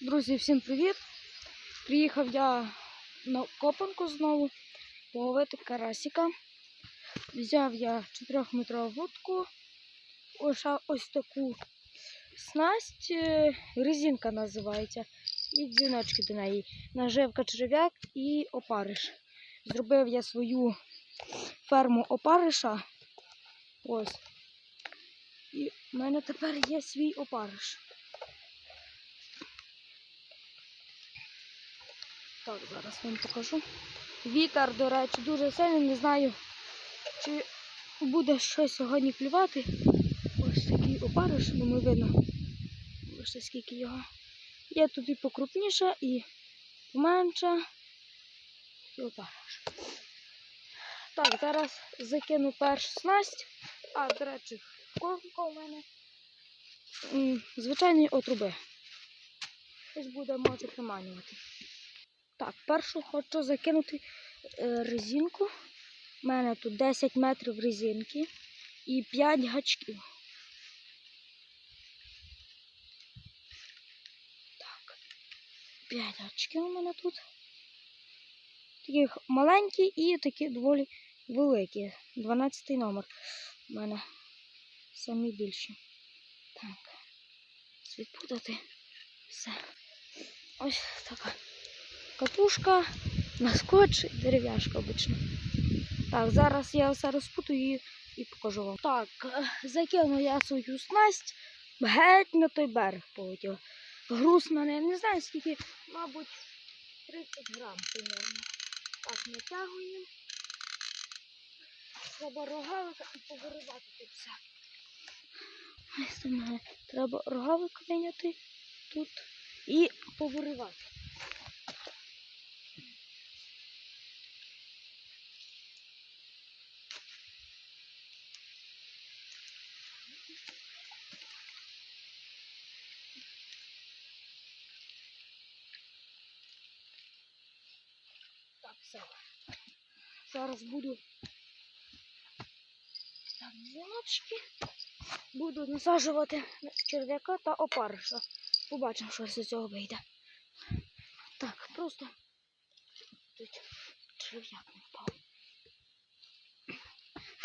Друзі, всім привіт! Приїхав я на копанку знову половити карасика. Взяв я 4-метрову вудку, ось, ось таку снасть, е, резинка називається, і дзвіночки до неї. Наживка черв'як і опариш. Зробив я свою ферму опариша. Ось. І в мене тепер є свій опариш. Так, зараз вам покажу. Вітер, до речі, дуже сильний. Не знаю, чи буде щось сьогодні клювати. Ось такий опариш, думаю, видно. Ось скільки його. Є тут і покрупніше, і поменше. І опариш. Так, зараз закину першу снасть. А, до речі, кормка у мене звичайні отруби. Ось буде може приманювати. Так, першу хочу закинути е, резинку. У мене тут 10 метрів резинки і 5 гачків. Так, 5 гачків у мене тут. Такі маленькі і такі доволі великі. 12 номер. У мене самі більші. Так, відпутати все. Ось така катушка, на скотч і дерев'яшка обично. Так, зараз я все розпутаю і, і покажу вам. Так, е, закину я свою снасть геть на той берег полетів. Груз мене, не знаю скільки, мабуть, 30 грам примерно. Так, натягуємо. Треба рогалика і повиривати тут все. Треба рогалик виняти тут і повиривати. Все. Зараз буду так. Буду насаджувати черв'яка та опариша. Побачимо, що з цього вийде. Так, просто тут черв'як не впав.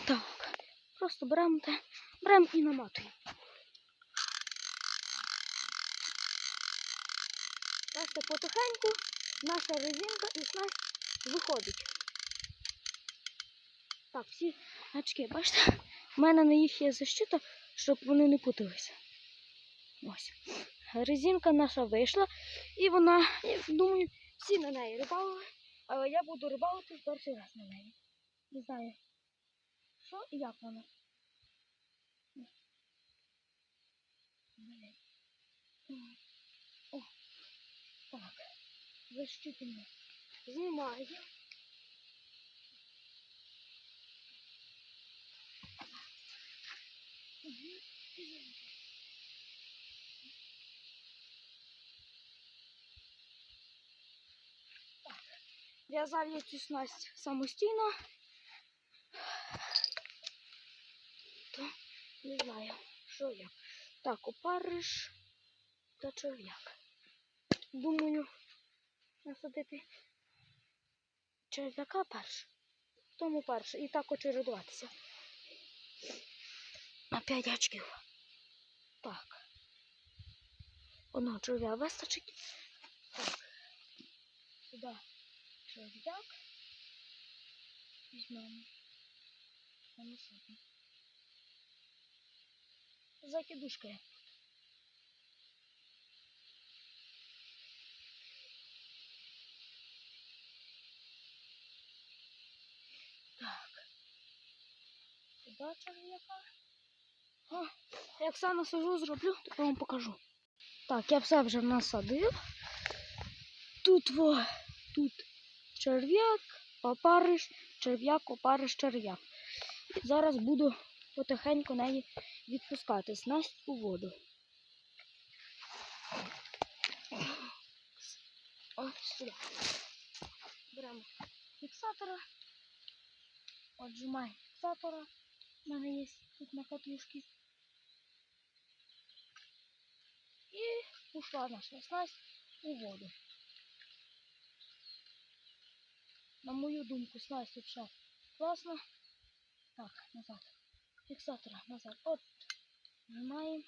Так, просто беремо те, беремо і наматуємо. Бачите, потихеньку наша резинка і снасть виходить. Так, всі гачки, бачите, в мене на їх є защита, щоб вони не путалися. Ось. Резинка наша вийшла, і вона, я думаю, всі на неї рибалили, але я буду рибалити в перший раз на неї. Не знаю, що і як вона. О, так. Защитимо. Знімаю. Так. В'язав я цю снасть самостійно. То не знаю, що як. Так, опариш та черв'як. Думаю, насадити черв'яка перш. Тому перше. І так очередуватися. На 5 очків. Так. Одного черв'я вистачить. Так. Сюди черв'як. Візьмемо. Закидушка. Сюди черв'яка. О, як все насажу, зроблю, то я вам покажу. Так, я все вже насадив. Тут во, тут черв'як, опариш, черв'як, опариш, черв'як. І зараз буду потихеньку неї відпускати снасть у воду. О, сюди. Беремо фіксатора. Отжимаємо фіксатора. У є тут на катушці. І пішла наша снасть у воду. На мою думку, снасть ще класно. Так, назад. Фіксатора назад. От. Нажимаємо.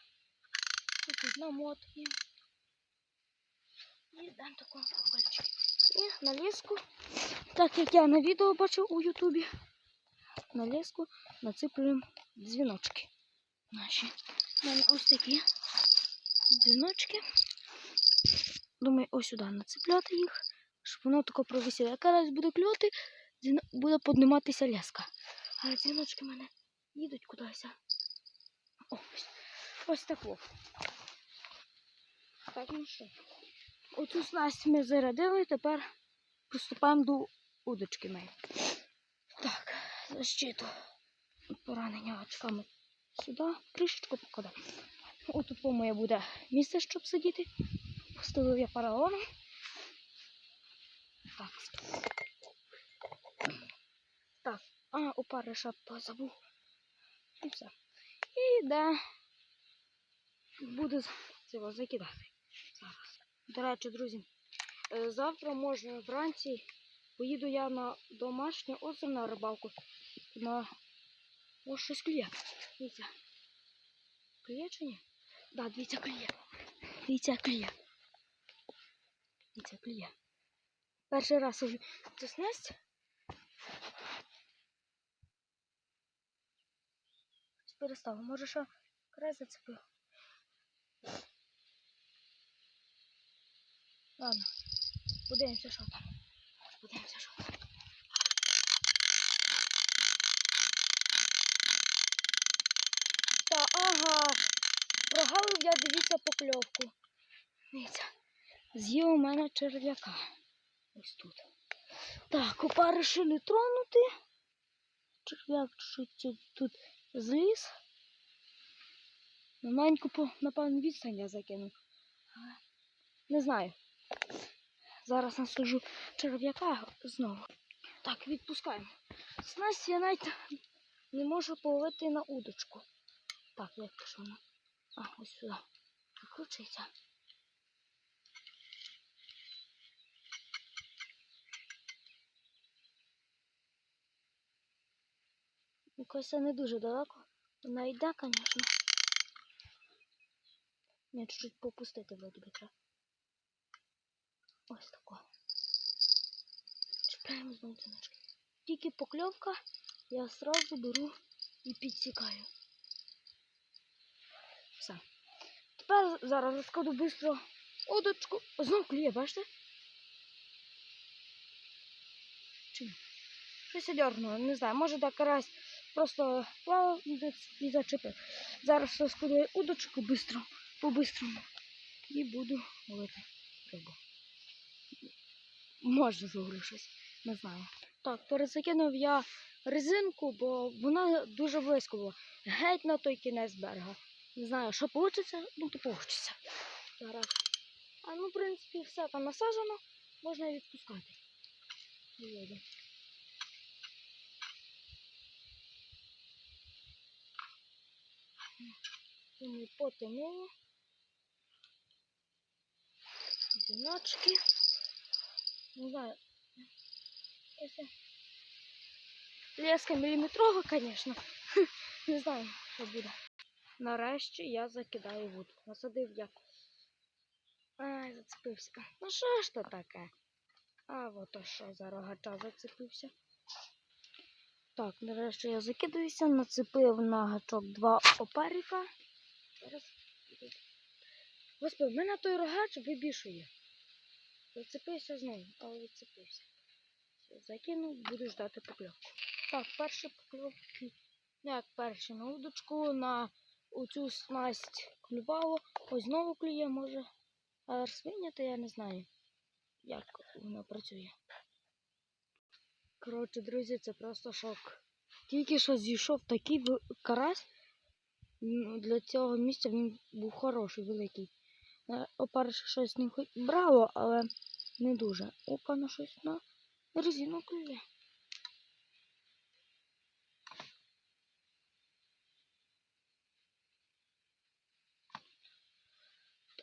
Тут намотки. І йдемо такого пальчик. І на ліску, так як я на відео бачив у Ютубі, на ліску нацеплюємо дзвіночки наші. У мене ось такі дзвіночки. Думаю, ось сюди нацепляти їх, щоб воно тако провисіло. Яка раз буде дзвіно- буде підніматися леска. А дзвіночки в мене їдуть кудись. Ось. Ось так. Так, ну що. Оцю снасть ми зарядили, тепер приступаємо до удочки моєї. Защиту поранення очками сюди, кришечку покладемо. Отут по моє буде місце, щоб сидіти. Поставив я паралоном. Так. Так, а, опариша позабув. І все. І йде. Буду з- цього закидати. Зараз. До речі, друзі, е, завтра може вранці поїду я на домашнє озеро на рибалку. На О, щось клює. Дивіться. Клює чи ні? Да, дивіться, клює. Дивіться, клює. Дивіться, клює. Перший раз уже цю снасть. Перестав. Може, що край зацепив. Ладно. Подивимося, що там. Подивимося, що там. Та ага. Прогалив я, дивіться, покльовку. Дивіться. З'їв у мене черв'яка. Ось тут. Так, опариші не тронути. Черв'як чуть-чуть тут зліз. Маленьку, напевно, відстань я закинув. Не знаю. Зараз насаджу черв'яка знову. Так, відпускаємо. Снасть я навіть не можу половити на удочку. Так, як що воно? А, ось сюди. Викручується. Якось це не дуже далеко. Вона йде, звісно. Мені чуть-чуть попустити вроді би треба. Ось тако. Чекаємо знову дзвіночки. Тільки покльовка, я одразу беру і підсікаю. Все. Тепер зараз розкладу швидко удочку. Знову клює, бачите? Чи? Щось я дернуло, не знаю. Може так карась просто плавав і зачепив. Зараз розкладу удочку швидко, по-бистрому. І буду ловити рибу. Може зловлю щось, не знаю. Так, перезакинув я резинку, бо вона дуже близько була. Геть на той кінець берега. Не знаю, що вийде, ну то вийде. Зараз. А ну, в принципі, все там насаджено, можна і відпускати. Воду. Ми потянули. Діночки. Не знаю. Леска міліметрова, звісно. Не знаю, що буде. Нарешті я закидаю вудку. Насадив я. Ай, зацепився. Ну що ж то таке? А от що за рогача зацепився. Так, нарешті я закидаюся, нацепив на гачок два опаріка. Зараз. Господи, в мене той рогач вибішує. Зацепився знову, але відцепився. Все, закинув, буду ждати покльовку. Так, перші покльовки. Як перші на удочку, на оцю снасть клювало. Ось знову клює, може. Свиняти я не знаю, як воно працює. Коротше, друзі, це просто шок. Тільки що зійшов такий карась. Для цього місця він був хороший, великий. Е, Опариш щось не брало, але не дуже. Опа, на щось на резину клює.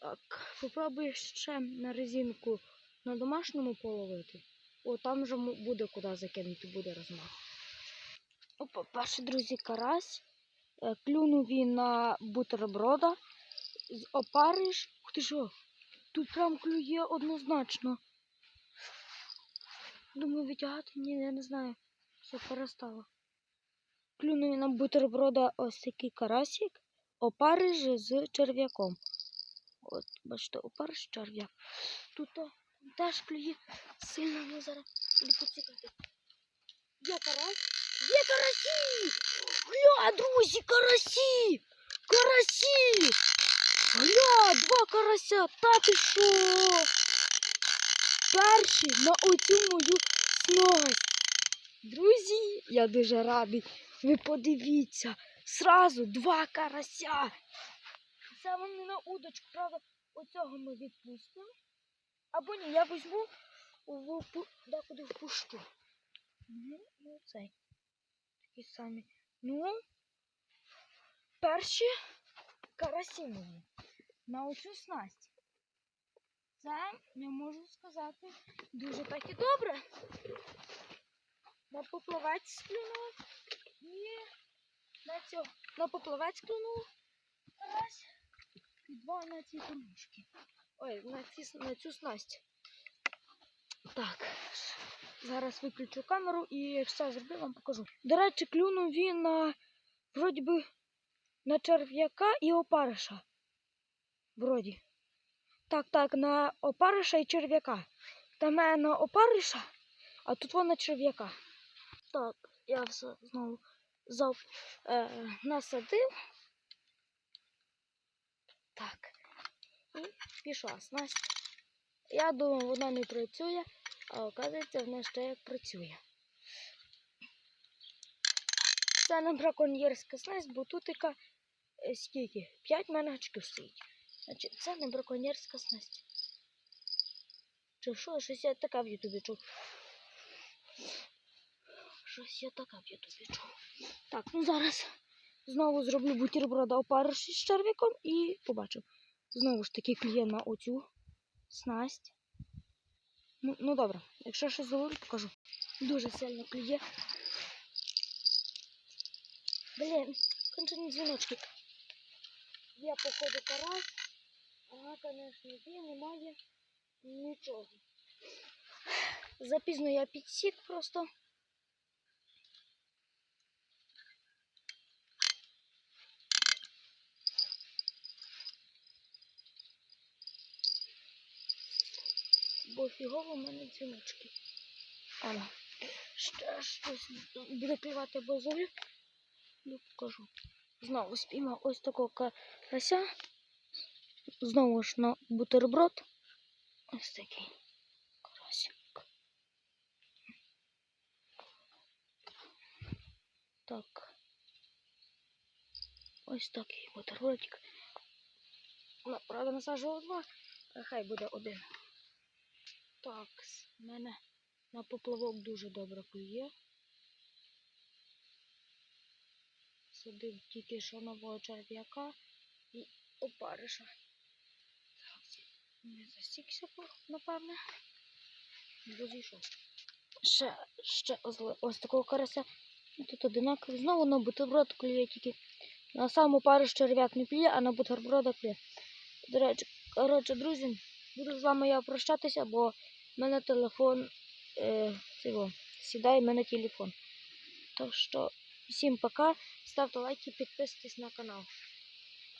Так, попробую ще на резинку на домашньому половити. О, там вже буде куди закинути, буде розмах. Опа, перший, друзі, карась. Е, Клюнув він на бутерброда. З опариш. Ух ти що? Тут прям клює однозначно. Думаю, витягати? Ні, я не знаю. Все перестало. Клюнув він на бутерброда ось такий карасик. Опариш з черв'яком. От, бачите, опариш черв'як. Тут о, теж клює сильно ну зараз. Іду поцікати. Є карась? Є карасі! Гля, друзі, карасі! Карасі! Гля, два карася! Та ти що? Перший на оцю мою снасть. Друзі, я дуже радий. Ви подивіться, сразу два карася. Це вони на удочку, правда, оцього ми відпустимо. Або ні, я візьму в декуди впущу. Ну, ну цей. Такі самі. Ну, перші карасі мої на оцю снасть. Це, я можу сказати, дуже так і добре. На поплавець склюнув і на цього. На поплавець клюнув карась два на ці кормушки. Ой, на, ці, на цю снасть. Так, зараз виключу камеру і все зроблю, вам покажу. До речі, клюнув він на вроді би на черв'яка і опариша. Вроді. Так, так, на опариша і черв'яка. Та мене на опариша, а тут вона черв'яка. Так, я все знову зав, е, насадив. Так. І пішла снасть. Я думав, вона не працює, а оказується, вона ще як працює. Це не браконьєрська снасть, бо тут яка е, скільки? 5 меначків стоїть. Значить, це не браконьєрська снасть. Чи що? Щось я таке в Ютубі чув. Щось я таке в Ютубі чув. Так, ну зараз знову зроблю бутерброда опариш з черв'яком і побачив. Знову ж таки кліє на оцю снасть. Ну, ну добре, якщо щось зловлю, покажу. Дуже сильно клює. Блін, кончені дзвіночки. Я походу карась, ага, звісно, є, немає нічого. Запізно я підсік просто. Бо фігово в мене дзвіночки. Ано. Ще щось буде клювати бозолі. Ну, покажу. Знову спіймав ось такого карася. Знову ж на бутерброд. Ось такий карасик. Так. Ось такий бутербродик. Ну, правда, насаджував два, а хай буде один. Так, в мене на поплавок дуже добре клює. Садив тільки що нового черв'яка і опариша. Так, не засікся, напевне. Розійшов. Ще, ще ось, ось такого карася. Тут одинаково. Знову на бутерброд клює тільки. На сам опариш черв'як не клює, а на бутерброда клює. До речі, коротше, друзі, буду з вами я прощатися, бо в мене телефон е, цього, сідає в мене телефон. Так що всім пока. Ставте лайки, підписуйтесь на канал.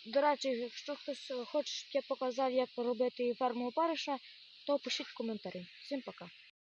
До речі, якщо хтось хоче, щоб я показав, як робити ферму опариша, то пишіть коментарі. Всім пока.